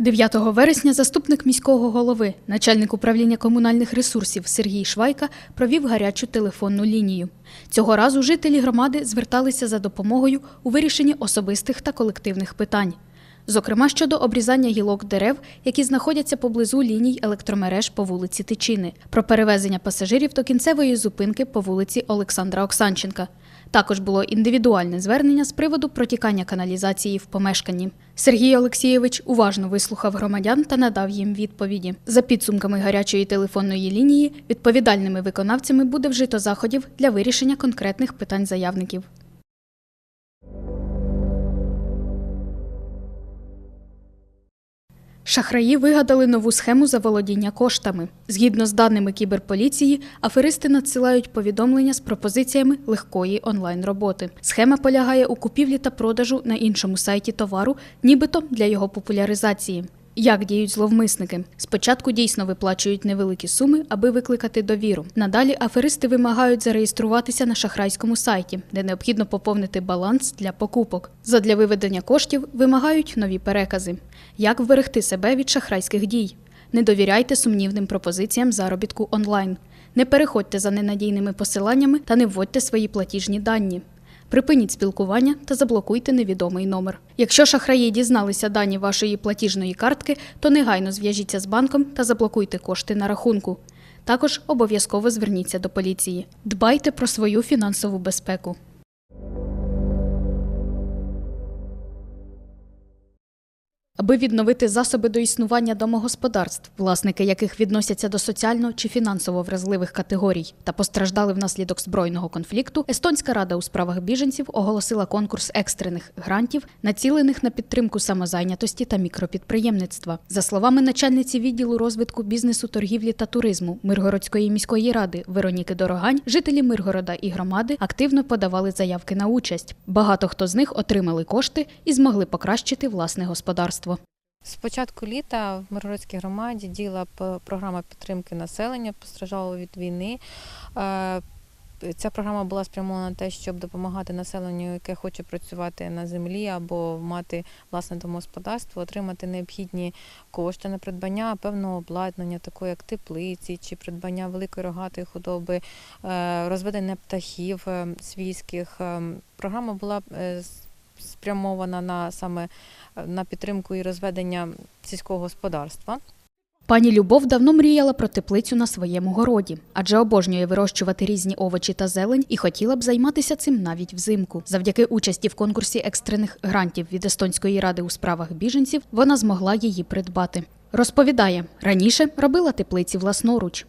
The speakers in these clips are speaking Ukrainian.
9 вересня заступник міського голови, начальник управління комунальних ресурсів Сергій Швайка провів гарячу телефонну лінію. Цього разу жителі громади зверталися за допомогою у вирішенні особистих та колективних питань. Зокрема, щодо обрізання гілок дерев, які знаходяться поблизу ліній електромереж по вулиці Тичини, про перевезення пасажирів до кінцевої зупинки по вулиці Олександра Оксанченка. Також було індивідуальне звернення з приводу протікання каналізації в помешканні. Сергій Олексійович уважно вислухав громадян та надав їм відповіді. За підсумками гарячої телефонної лінії, відповідальними виконавцями буде вжито заходів для вирішення конкретних питань заявників. Шахраї вигадали нову схему заволодіння коштами. Згідно з даними кіберполіції, аферисти надсилають повідомлення з пропозиціями легкої онлайн-роботи. Схема полягає у купівлі та продажу на іншому сайті товару, нібито для його популяризації. Як діють зловмисники? Спочатку дійсно виплачують невеликі суми, аби викликати довіру. Надалі аферисти вимагають зареєструватися на шахрайському сайті, де необхідно поповнити баланс для покупок. Задля виведення коштів вимагають нові перекази. Як вберегти себе від шахрайських дій? Не довіряйте сумнівним пропозиціям заробітку онлайн. Не переходьте за ненадійними посиланнями та не вводьте свої платіжні дані. Припиніть спілкування та заблокуйте невідомий номер. Якщо шахраї дізналися дані вашої платіжної картки, то негайно зв'яжіться з банком та заблокуйте кошти на рахунку. Також обов'язково зверніться до поліції. Дбайте про свою фінансову безпеку. Аби відновити засоби до існування домогосподарств, власники яких відносяться до соціально чи фінансово вразливих категорій та постраждали внаслідок збройного конфлікту, Естонська рада у справах біженців оголосила конкурс екстрених грантів, націлених на підтримку самозайнятості та мікропідприємництва. За словами начальниці відділу розвитку бізнесу, торгівлі та туризму Миргородської міської ради Вероніки Дорогань, жителі Миргорода і громади активно подавали заявки на участь. Багато хто з них отримали кошти і змогли покращити власне господарство. З початку літа в Миргородській громаді діяла п- програма підтримки населення, постраждалого від війни. Е, Ця програма була спрямована на те, щоб допомагати населенню, яке хоче працювати на землі або мати власне домогосподарство, отримати необхідні кошти на придбання певного обладнання, такої як теплиці чи придбання великої рогатої худоби, е, розведення птахів е, свійських. Програма була спрямована на саме е, на підтримку і розведення сільського господарства. Пані Любов давно мріяла про теплицю на своєму городі, адже обожнює вирощувати різні овочі та зелень і хотіла б займатися цим навіть взимку. Завдяки участі в конкурсі екстрених грантів від Естонської ради у справах біженців вона змогла її придбати. Розповідає, раніше робила теплиці власноруч.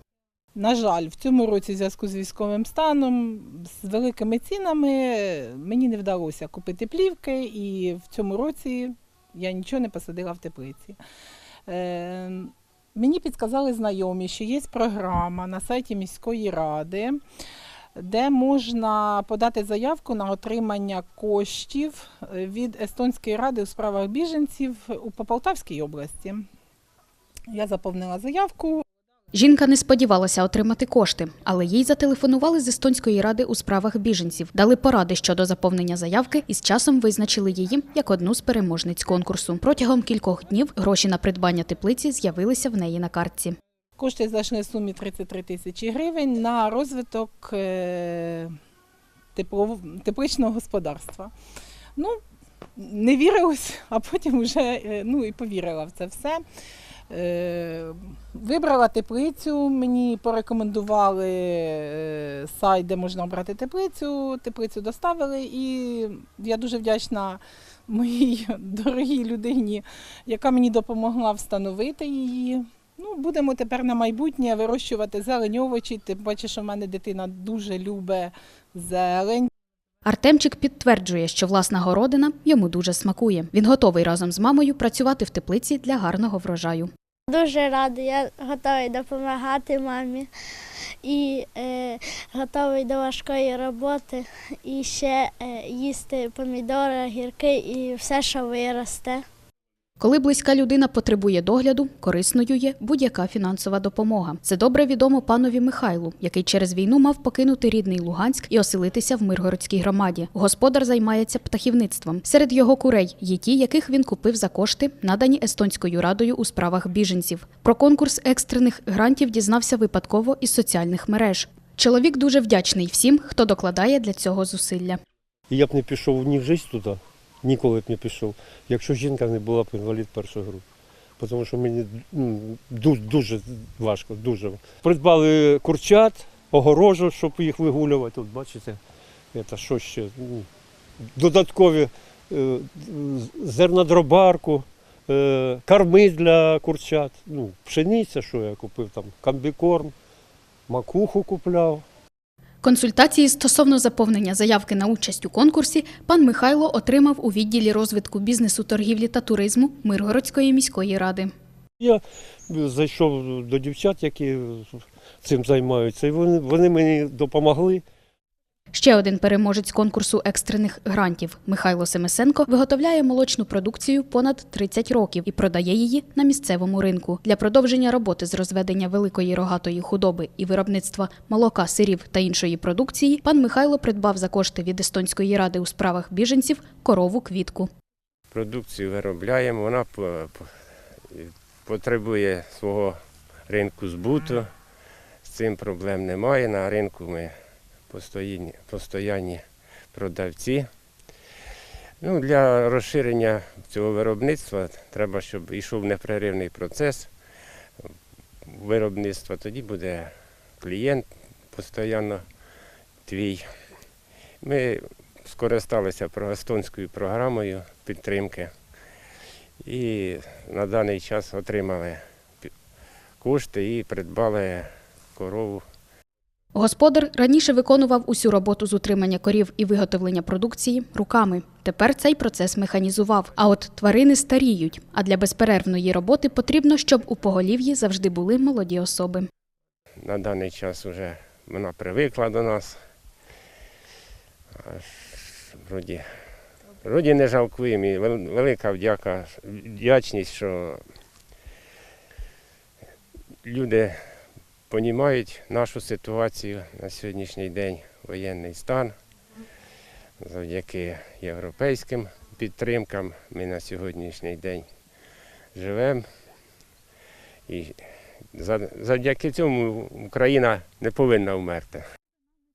На жаль, в цьому році, в зв'язку з військовим станом, з великими цінами мені не вдалося купити плівки, і в цьому році я нічого не посадила в теплиці. Е, мені підказали знайомі, що є програма на сайті міської ради, де можна подати заявку на отримання коштів від Естонської ради у справах біженців у по Полтавській області. Я заповнила заявку, Жінка не сподівалася отримати кошти, але їй зателефонували з Естонської ради у справах біженців, дали поради щодо заповнення заявки і з часом визначили її як одну з переможниць конкурсу. Протягом кількох днів гроші на придбання теплиці з'явилися в неї на картці. Кошти в сумі 33 тисячі гривень на розвиток е, тепличного господарства. Ну, не вірилось, а потім вже е, ну, і повірила в це все. Е, Вибрала теплицю, мені порекомендували е, сайт, де можна обрати теплицю. Теплицю доставили, і я дуже вдячна моїй дорогій людині, яка мені допомогла встановити її. Ну, будемо тепер на майбутнє вирощувати зелень, овочі. Паче, що в мене дитина дуже любить зелень. Артемчик підтверджує, що власна городина йому дуже смакує. Він готовий разом з мамою працювати в теплиці для гарного врожаю. Дуже рада, я готовий допомагати мамі і е, готовий до важкої роботи. І ще е, їсти помідори, гірки і все, що виросте. Коли близька людина потребує догляду, корисною є будь-яка фінансова допомога. Це добре відомо панові Михайлу, який через війну мав покинути рідний Луганськ і оселитися в Миргородській громаді. Господар займається птахівництвом. Серед його курей є ті, яких він купив за кошти, надані естонською радою у справах біженців. Про конкурс екстрених грантів дізнався випадково із соціальних мереж. Чоловік дуже вдячний всім, хто докладає для цього зусилля. Я б не пішов ні в життя туди, ніколи б не пішов, якщо жінка не була б інвалід першої групи. Тому що мені ну, дуже, важко, дуже. Придбали курчат, огорожу, щоб їх вигулювати. От бачите, це що ще? Ну, Додаткові е, зернодробарку, е, корми для курчат. Ну, пшениця, що я купив, там, комбікорм, макуху купляв. Консультації стосовно заповнення заявки на участь у конкурсі пан Михайло отримав у відділі розвитку бізнесу, торгівлі та туризму Миргородської міської ради. Я зайшов до дівчат, які цим займаються, і вони, вони мені допомогли. Ще один переможець конкурсу екстрених грантів Михайло Семесенко виготовляє молочну продукцію понад 30 років і продає її на місцевому ринку. Для продовження роботи з розведення великої рогатої худоби і виробництва молока, сирів та іншої продукції пан Михайло придбав за кошти від естонської ради у справах біженців корову квітку. продукцію виробляємо, вона по- по- потребує свого ринку збуту. З цим проблем немає. На ринку ми постоянні, постоянні продавці. Ну, для розширення цього виробництва треба, щоб йшов непреривний процес виробництва. Тоді буде клієнт постійно твій. Ми скористалися естонською програмою підтримки і на даний час отримали кошти і придбали корову. Господар раніше виконував усю роботу з утримання корів і виготовлення продукції руками. Тепер цей процес механізував. А от тварини старіють. А для безперервної роботи потрібно, щоб у поголів'ї завжди були молоді особи. На даний час вже вона привикла до нас. Вроді, вроді не жалкуємо. І велика вдяка, вдячність, що люди розуміють нашу ситуацію на сьогоднішній день, воєнний стан. Завдяки європейським підтримкам ми на сьогоднішній день живемо. І завдяки цьому Україна не повинна вмерти.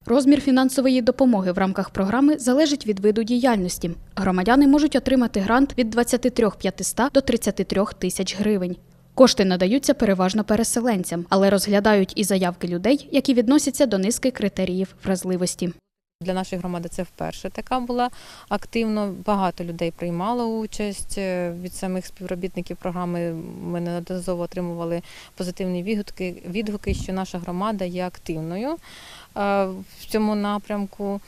Розмір фінансової допомоги в рамках програми залежить від виду діяльності. Громадяни можуть отримати грант від 23 500 до 33 тисяч гривень. Кошти надаються переважно переселенцям, але розглядають і заявки людей, які відносяться до низки критеріїв вразливості. Для нашої громади це вперше така була активно. Багато людей приймало участь е, від самих співробітників програми. Ми неодноразово отримували позитивні відгуки, відгуки, що наша громада є активною е, в цьому напрямку.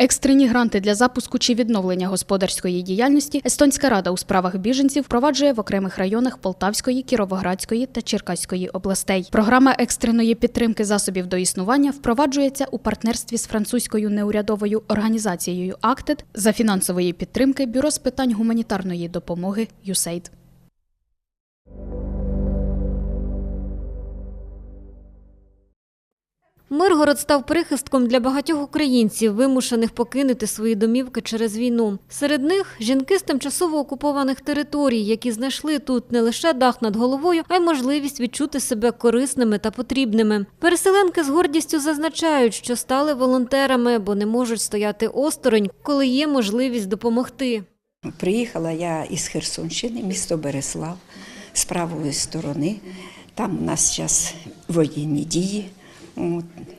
Екстрені гранти для запуску чи відновлення господарської діяльності Естонська рада у справах біженців впроваджує в окремих районах Полтавської, Кіровоградської та Черкаської областей. Програма екстреної підтримки засобів до існування впроваджується у партнерстві з французькою неурядовою організацією «Актед» за фінансової підтримки Бюро з питань гуманітарної допомоги «ЮСЕЙД». Миргород став прихистком для багатьох українців, вимушених покинути свої домівки через війну. Серед них жінки з тимчасово окупованих територій, які знайшли тут не лише дах над головою, а й можливість відчути себе корисними та потрібними. Переселенки з гордістю зазначають, що стали волонтерами, бо не можуть стояти осторонь, коли є можливість допомогти. Приїхала я із Херсонщини, місто Береслав, з правої сторони. Там у нас зараз воєнні дії,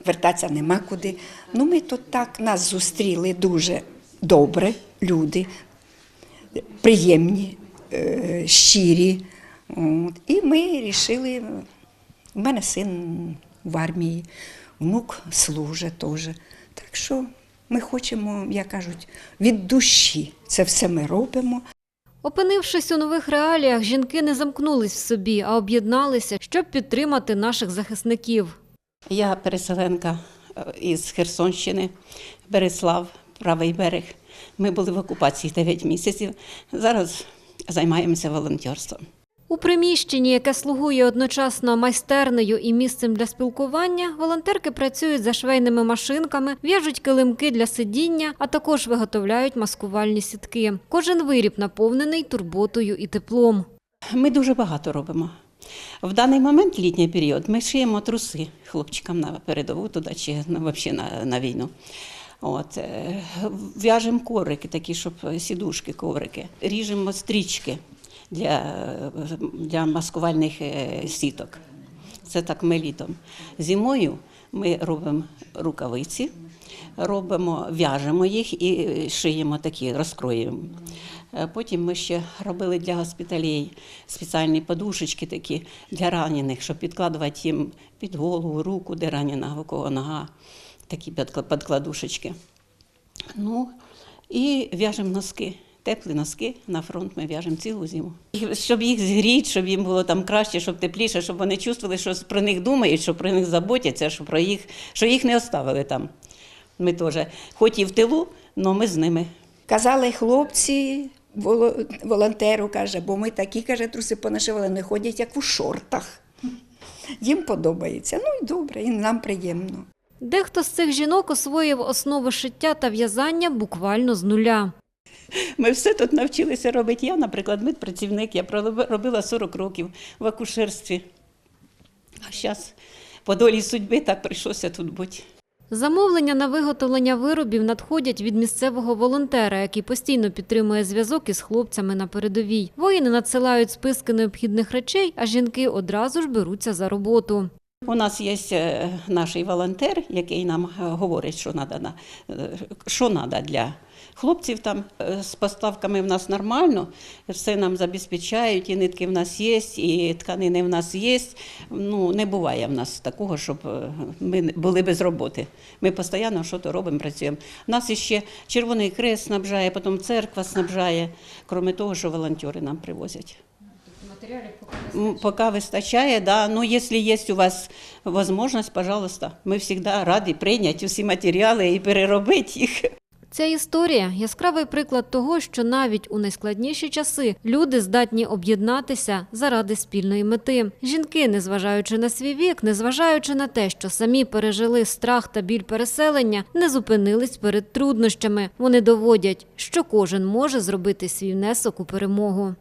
вертатися нема куди. Ну, ми тут так нас зустріли дуже добре, люди, приємні, е, щирі. І ми вирішили, у мене син в армії, внук служить теж. Так що ми хочемо, як кажуть, від душі це все ми робимо. Опинившись у нових реаліях, жінки не замкнулись в собі, а об'єдналися, щоб підтримати наших захисників. Я переселенка е, із Херсонщини, Береслав, правий берег. Ми були в окупації 9 місяців. Зараз займаємося волонтерством. У приміщенні, яке слугує одночасно майстернею і місцем для спілкування, волонтерки працюють за швейними машинками, в'яжуть килимки для сидіння, а також виготовляють маскувальні сітки. Кожен виріб наповнений турботою і теплом. Ми дуже багато робимо. В даний момент, літній період, ми шиємо труси хлопчикам на передову туди чи на, взагалі на, на війну. От, е, в'яжемо коврики, такі, щоб сідушки, коврики, ріжемо стрічки для, е, для маскувальних е, сіток. Це так ми літом. Зимою ми робимо рукавиці, робимо, в'яжемо їх і шиємо такі, розкроюємо. Е, Потім ми ще робили для госпіталей спеціальні подушечки такі для ранених, щоб підкладувати їм під голову, руку, де ранена, у кого нога, такі підкла- підкладушечки. Ну, і в'яжемо носки. Теплі носки на фронт ми в'яжемо цілу зиму. Щоб їх згріти, щоб їм було там краще, щоб тепліше, щоб вони чувствували, що про них думають, що про них заботяться, що про їх, що їх не оставили там. Ми теж, хоч і в тилу, але ми з ними. Казали хлопці, волонтеру каже, бо ми такі, каже, труси понашивали, вони ходять як у шортах. Їм подобається. Ну і добре, і нам приємно. Дехто з цих жінок освоїв основи шиття та в'язання буквально з нуля. Ми все тут навчилися робити. Я, наприклад, медпрацівник, я робила 40 років в акушерстві. А зараз по долі судьби так прийшлося тут бути. Замовлення на виготовлення виробів надходять від місцевого волонтера, який постійно підтримує зв'язок із хлопцями на передовій. Воїни надсилають списки необхідних речей, а жінки одразу ж беруться за роботу. У нас є е, наш волонтер, який нам е, говорить, що треба що надо для хлопців. Там Е, з поставками в нас нормально, все нам забезпечають, і нитки в нас є, і тканини в нас є. Ну, не буває в нас такого, щоб е, ми були без роботи. Ми постійно щось робимо, працюємо. Нас іще Червоний Хрест снабжає, потім церква снабжає, крім того, що волонтери нам привозять. М, Пока вистачає, да. Ну, якщо є у вас можливість, пожалуйста, ми завжди раді прийняти усі матеріали і переробити їх. Ця історія яскравий приклад того, що навіть у найскладніші часи люди здатні об'єднатися заради спільної мети. Жінки, незважаючи на свій вік, незважаючи на те, що самі пережили страх та біль переселення, не зупинились перед труднощами. Вони доводять, що кожен може зробити свій внесок у перемогу.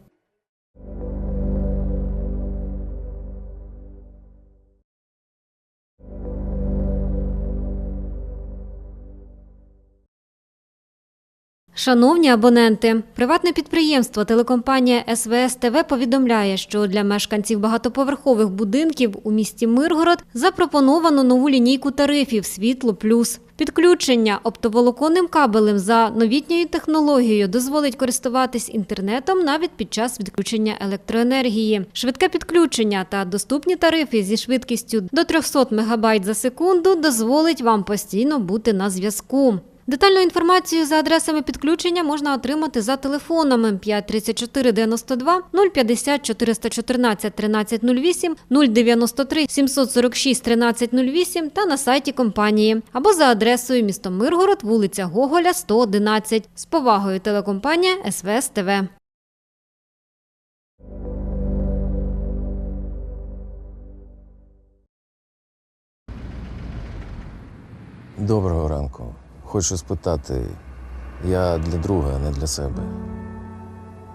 Шановні абоненти, приватне підприємство телекомпанія СВС ТВ повідомляє, що для мешканців багатоповерхових будинків у місті Миргород запропоновано нову лінійку тарифів Світло Плюс. Підключення оптоволоконним кабелем за новітньою технологією дозволить користуватись інтернетом навіть під час відключення електроенергії. Швидке підключення та доступні тарифи зі швидкістю до 300 МБ за секунду дозволить вам постійно бути на зв'язку. Детальну інформацію за адресами підключення можна отримати за телефонами 534 92 050 414 1308 093 746 1308 та на сайті компанії або за адресою місто Миргород, вулиця Гоголя, 111. З повагою телекомпанія СВС ТВ. Доброго ранку. Хочу спитати, я для друга, а не для себе.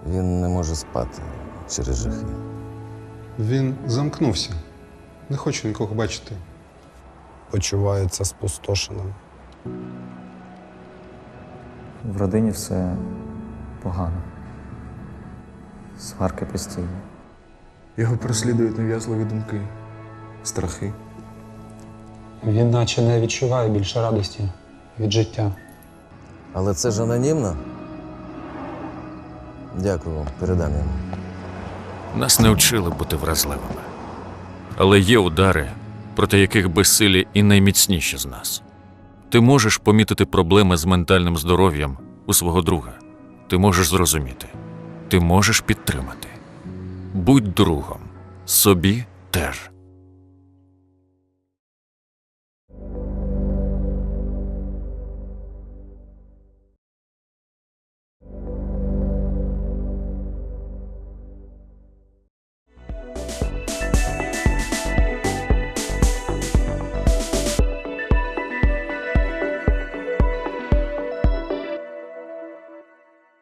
Він не може спати через жахи. Він замкнувся. Не хоче нікого бачити. почувається спустошеним. В родині все погано. Сварки постійні. Його переслідують нав'язливі думки, страхи. Він наче не відчуває більше радості від життя. Але це ж анонімно. Дякую, передам йому. Нас не вчили бути вразливими. Але є удари, проти яких безсилі і найміцніші з нас. Ти можеш помітити проблеми з ментальним здоров'ям у свого друга. Ти можеш зрозуміти. ти можеш підтримати. Будь другом, собі теж.